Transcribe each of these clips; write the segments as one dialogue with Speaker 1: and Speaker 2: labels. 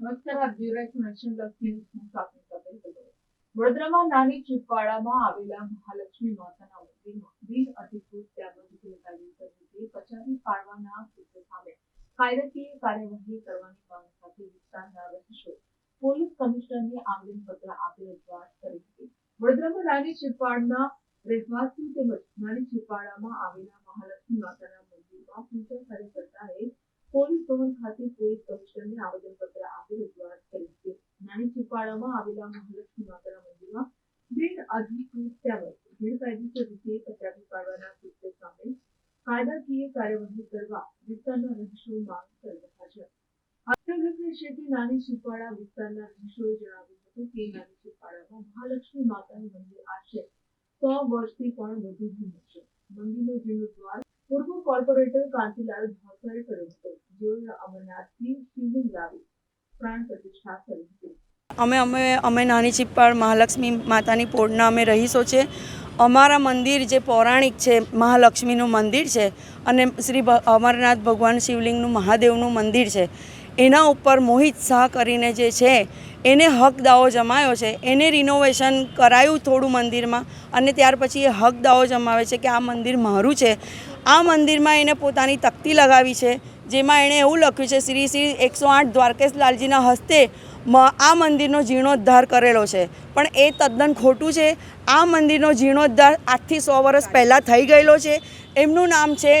Speaker 1: આપ જોઈ રહ્યા છો નેશન પ્લસ ન્યૂઝ હું સાથે કપિલ. વડોદરામાં નાની ચીપવાડામાં આવેલા મહાલક્ષ્મી માતાના મંદિરમાં બિન અધિકૃત તેમજ પાડવાના સામે કાયદાકીય કાર્યવાહી કરવાની માંગ સાથે વિસ્તારના રહીશો પોલીસ કમિશનરને આવેદનપત્ર આપી રજૂઆત કરી હતી વડોદરામાં નાની ચીપવાડના રહેવાસીઓ તેમજ નાની ચીપવાડામાં આવેલા મહાલક્ષ્મી માતાના મંદિરમાં પૂજા કાર્યકર્તાએ પોલીસ ભવન ખાતે પોલીસ કમિશનરને આવેદનપત્ર આપી રજૂઆત કરી હતી ચીપાડામાં આવેલા મહાલક્ષ્મી માતાના મંદિરમાં બિન અધિકૃત તેમજ ગેરકાયદેસર રીતે પચાવી પાડવાના કૃત્ય સામે કાયદાકીય કાર્યવાહી કરવા વિસ્તારના રહીશો માંગ કરી રહ્યા છે અત્યગત્ય છે કે નાની ચીપાડા વિસ્તારના રહીશોએ જણાવ્યું હતું કે નાની ચીપાડામાં મહાલક્ષ્મી માતાનું મંદિર આશરે સો વર્ષથી પણ વધુ જૂનું છે મંદિરનો જીર્ણોદ્ધાર પૂર્વ કોર્પોરેટર કાંતિલાલ ભાવસારે કર્યો હતો જેઓએ અમરનાથથી શિવલિંગ લાવી પ્રાણ પ્રતિષ્ઠા કરી હતી
Speaker 2: અમે અમે અમે નાની ચીપાડ મહાલક્ષ્મી માતાની પોળના અમે રહીશો છે. અમારા મંદિર જે પૌરાણિક છે, મહાલક્ષ્મીનું મંદિર છે અને શ્રી અમરનાથ ભગવાન શિવલિંગનું મહાદેવનું મંદિર છે. એના ઉપર મોહિત શાહ કરીને જે છે, એને હક દાવો જમાયો છે. એને રિનોવેશન કરાયું થોડું મંદિરમાં અને ત્યાર પછી એ હક દાવો જમાવે છે કે આ મંદિર મારું છે. આ મંદિરમાં એને પોતાની તકતી લગાવી છે. જેમાં એણે એવું લખ્યું છે, શ્રી શ્રી એકસો આઠ દ્વારકેશ લાલજીના હસ્તે આ મંદિરનો જીર્ણોદ્ધાર કરેલો છે. પણ એ તદ્દન ખોટું છે. આ મંદિરનો જીર્ણોદ્ધાર આજથી સો વર્ષ પહેલાં થઈ ગયેલો છે. એમનું નામ છે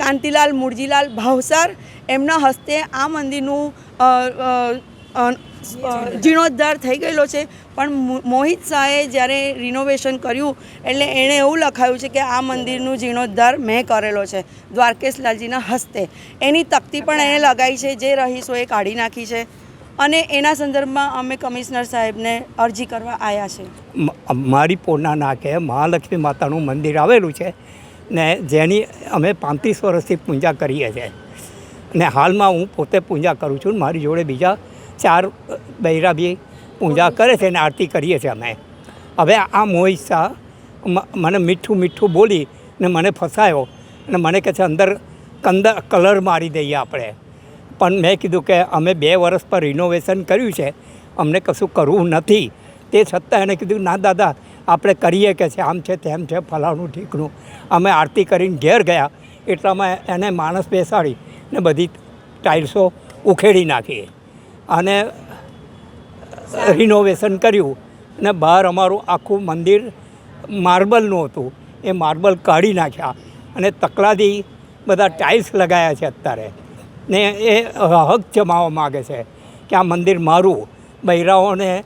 Speaker 2: કાંતિલાલ મુરજીલાલ ભાવસાર. એમના હસ્તે આ મંદિરનું જીર્ણોદ્ધાર થઈ ગયેલો છે. પણ મોહિત શાહે જ્યારે રિનોવેશન કર્યું, એટલે એણે એવું લખાયું છે કે આ મંદિરનું જીર્ણોદ્ધાર મેં કરેલો છે દ્વારકેશ લાલજીના હસ્તે. એની તકતી પણ એણે લગાવી છે, જે રહીશોએ કાઢી નાખી છે. અને એના સંદર્ભમાં અમે કમિશનર સાહેબને અરજી કરવા આવ્યા છે.
Speaker 3: મારી પોના નાકે મહાલક્ષ્મી માતાનું મંદિર આવેલું છે ને જેની અમે પાંત્રીસ વર્ષથી પૂજા કરીએ છીએ. ને હાલમાં હું પોતે પૂજા કરું છું મારી જોડે બીજા ચાર બૈરા બી પૂજા કરે છે અને આરતી કરીએ છીએ અમે. હવે આ મોહિસા મને મીઠું મીઠું બોલી ને મને ફસાયો અને મને કહે છે, અંદર કંદર કલર મારી દઈએ આપણે. પણ મેં કીધું કે અમે બે વર્ષ પર રિનોવેશન કર્યું છે, અમને કશું કરવું નથી. તે છતાં એણે કીધું, ના દાદા, આપણે કરીએ કે છે, આમ છે, તેમ છે, ફલાણું ઠીકનું અમે આરતી કરીને ઘેર ગયા, એટલામાં એને માણસ બેસાડી ને બધી ટાઇલ્સો ઉખેડી નાખી. અને રિનોવેશન કર્યું. અને બહાર અમારું આખું મંદિર માર્બલનું હતું. એ માર્બલ કાઢી નાખ્યા. અને તકલાથી બધા ટાઇલ્સ લગાવ્યા છે અત્યારે. ને એ હક જમાવવા માગે છે કે આ મંદિર મારું. બૈરાઓને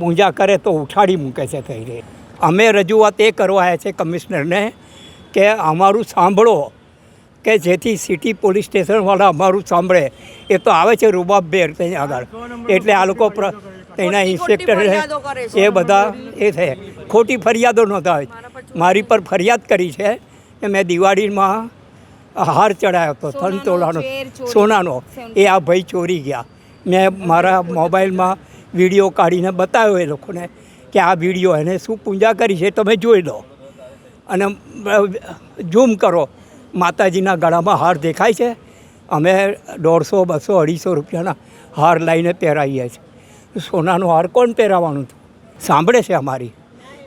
Speaker 3: પૂજા કરે તો ઉઠાડી મૂકે છે થઈ રહી અમે રજૂઆત એ કરવા આવ્યા છે કમિશનરને કે અમારું સાંભળો. કે જેથી સિટી પોલીસ સ્ટેશનવાળા અમારું સાંભળે. એ તો આવે છે રૂબાબેર ત્યાં આગળ. એટલે આ લોકો એના ઇન્સ્પેક્ટર. એ બધા એ છે. ખોટી ફરિયાદો નોંધાવે મારી પર ફરિયાદ કરી છે કે મેં દિવાળીમાં હાર ચડાવ્યો હતો સંતોલાનો સોનાનો. એ આ ભાઈ ચોરી ગયા. મેં મારા મોબાઈલમાં વીડિયો કાઢીને બતાવ્યો એ લોકોને કે આ વીડિયો એને શું પૂજા કરી છે તમે જોઈ લો. અને ઝૂમ કરો. માતાજીના ગળામાં હાર દેખાય છે. અમે દોઢસો, બસો, અઢીસો રૂપિયાના હાર લાવીને પહેરાવીએ છીએ. સોનાનો હાર કોણ પહેરાવાનું હતું? સાંભળે છે અમારી.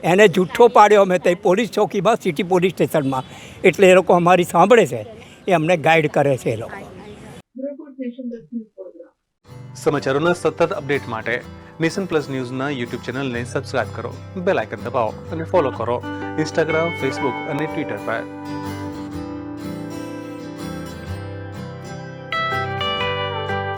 Speaker 3: એને જુઠ્ઠો પાડ્યો અમે તે પોલીસ ચોકીમાં, સિટી પોલીસ સ્ટેશનમાં. એટલે એ લોકો અમારી સાંભળે છે. એ અમને ગાઈડ કરે છે એ લોકો.
Speaker 4: સમાચારોના સતત અપડેટ માટે નેશન પ્લસ ન્યૂઝના યુટ્યુબ ચેનલને સબસ્ક્રાઇબ કરો, બેલ આઇકન દબાવો અને ફોલો કરો. ઇન્સ્ટાગ્રામ, ફેસબુક અને ટ્વિટર પર.